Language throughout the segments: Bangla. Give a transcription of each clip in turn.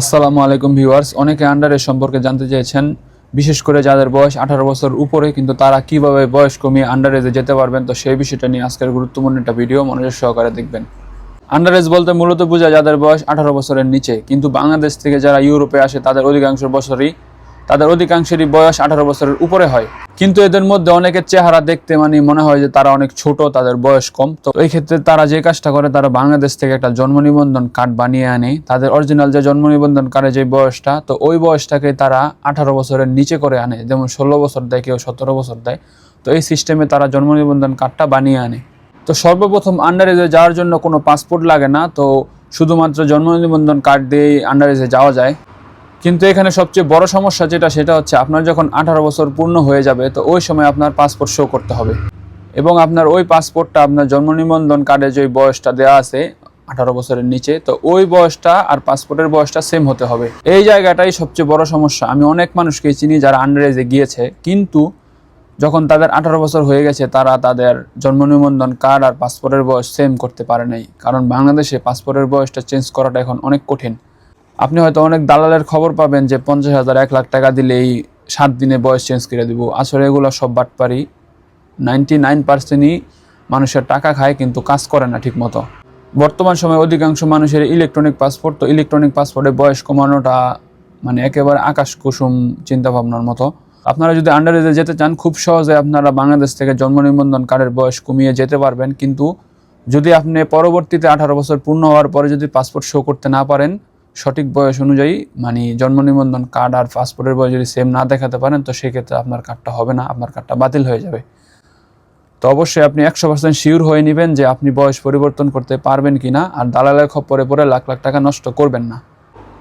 আসসালামু আলাইকুম ভিউয়ার্স, অনেকে আন্ডারের সম্পর্কে জানতে চেয়েছেন বিশেষ করে যাদের বয়স আঠারো বছর উপরে, কিন্তু তারা কীভাবে বয়স কমিয়ে আন্ডারেজে যেতে পারবেন, তো সেই বিষয়টা নিয়ে আজকের গুরুত্বপূর্ণ একটা ভিডিও মনোযোগ সহকারে দেখবেন। আন্ডারেজ বলতে মূলত বোঝায় যাদের বয়স আঠারো বছরের নিচে, কিন্তু বাংলাদেশ থেকে যারা ইউরোপে আসে, তাদের অধিকাংশ বছরই তাদের অধিকাংশেরই বয়স আঠারো বছরের উপরে হয়। কিন্তু এদের মধ্যে অনেকের চেহারা দেখতে মানে মনে হয় যে তারা অনেক ছোট, তাদের বয়স কম। তো এই ক্ষেত্রে তারা যে কাজটা করে, তারা বাংলাদেশ থেকে একটা জন্ম নিবন্ধন কার্ড বানিয়ে আনে। তাদের অরিজিনাল যে জন্ম নিবন্ধন কার্ডের যে বয়সটা, তো ওই বয়সটাকে তারা আঠারো বছরের নিচে করে আনে। যেমন ষোলো বছর দেয়, কেউ সতেরো বছর দেয়। তো এই সিস্টেমে তারা জন্ম নিবন্ধন কার্ডটা বানিয়ে আনে। তো সর্বপ্রথম আন্ডারেজে যাওয়ার জন্য কোনো পাসপোর্ট লাগে না। তো শুধুমাত্র জন্ম নিবন্ধন কার্ড দিয়েই আন্ডারেজে যাওয়া যায়। কিন্তু এখানে সবচেয়ে বড় সমস্যা যেটা, সেটা হচ্ছে আপনার যখন আঠারো বছর পূর্ণ হয়ে যাবে, তো ওই সময় আপনার পাসপোর্ট শো করতে হবে। এবং আপনার ওই পাসপোর্টটা আপনার জন্ম নিবন্ধন কার্ডে যে বয়সটা দেওয়া আছে, আঠারো বছরের নিচে, তো ওই বয়সটা আর পাসপোর্টের বয়সটা সেম হতে হবে। এই জায়গাটাই সবচেয়ে বড় সমস্যা। আমি অনেক মানুষকে চিনি যারা আন্ডারেজে গিয়েছে, কিন্তু যখন তাদের আঠারো বছর হয়ে গেছে, তারা তাদের জন্ম নিবন্ধন কার্ড আর পাসপোর্টের বয়স সেম করতে পারে নাই। কারণ বাংলাদেশে পাসপোর্টের বয়সটা চেঞ্জ করাটা এখন অনেক কঠিন। আপনি হয়তো অনেক দালালের খবর পাবেন যে পঞ্চাশ হাজার, এক লাখ টাকা দিলেই সাত দিনে বয়স চেঞ্জ করে দিব। আসলে এগুলো সব বাটপারি। নাইনটি নাইন পার্সেন্টই মানুষের টাকা খায় কিন্তু কাজ করে না ঠিক মতো বর্তমান সময়ে অধিকাংশ মানুষের ইলেকট্রনিক পাসপোর্ট তো ইলেকট্রনিক পাসপোর্টে বয়স কমানোটা মানে একেবারে আকাশ কুসুম চিন্তাভাবনার মতো। আপনারা যদি আন্ডার আন্ডারেজে যেতে চান, খুব সহজে আপনারা বাংলাদেশ থেকে জন্ম নিবন্ধন কার্ডের বয়স কমিয়ে যেতে পারবেন। কিন্তু যদি আপনি পরবর্তীতে আঠারো বছর পূর্ণ হওয়ার পরে যদি পাসপোর্ট শো করতে না পারেন সঠিক বয়স অনুযায়ী মানে জন্ম নিবন্ধন কার্ড আর পাসপোর্টের বয়স যদি সেম না দেখাতে পারেন, তো সেক্ষেত্রে আপনার কার্ডটা হবে না, আপনার কার্ডটা বাতিল হয়ে যাবে। তো অবশ্যই আপনি একশো পার্সেন্ট শিওর হয়ে নেবেন যে আপনি বয়স পরিবর্তন করতে পারবেন কি না আর দালালের খপ্পরে পরে লাখ লাখ টাকা নষ্ট করবেন না।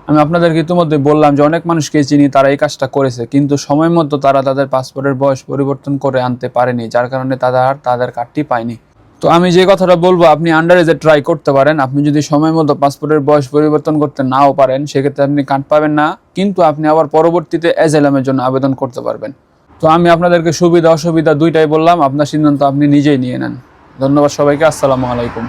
আমি আপনাদেরকে ইতিমধ্যে বললাম যে অনেক মানুষকে চিনি, তারা এই কাজটা করেছে, কিন্তু সময় মতো তারা তাদের পাসপোর্টের বয়স পরিবর্তন করে আনতে পারেনি, যার কারণে তারা আর তাদের কার্ডটি পায়নি। তো আমি যে কথাটা বলব, আপনি আন্ডার এজে ট্রাই করতে পারেন, আপনি যদি সময় মতো পাসপোর্টের বয়স পরিবর্তন করতে নাও পারেন, সেক্ষেত্রে আপনি কার্ড পাবেন না, কিন্তু আপনি আবার পরবর্তীতে এজেলামের জন্য আবেদন করতে পারবেন। তো আমি আপনাদেরকে সুবিধা, অসুবিধা দুইটাই বললাম, আপনার সিদ্ধান্ত আপনি নিজেই নিয়ে নেন। ধন্যবাদ সবাইকে, আসসালামু আলাইকুম।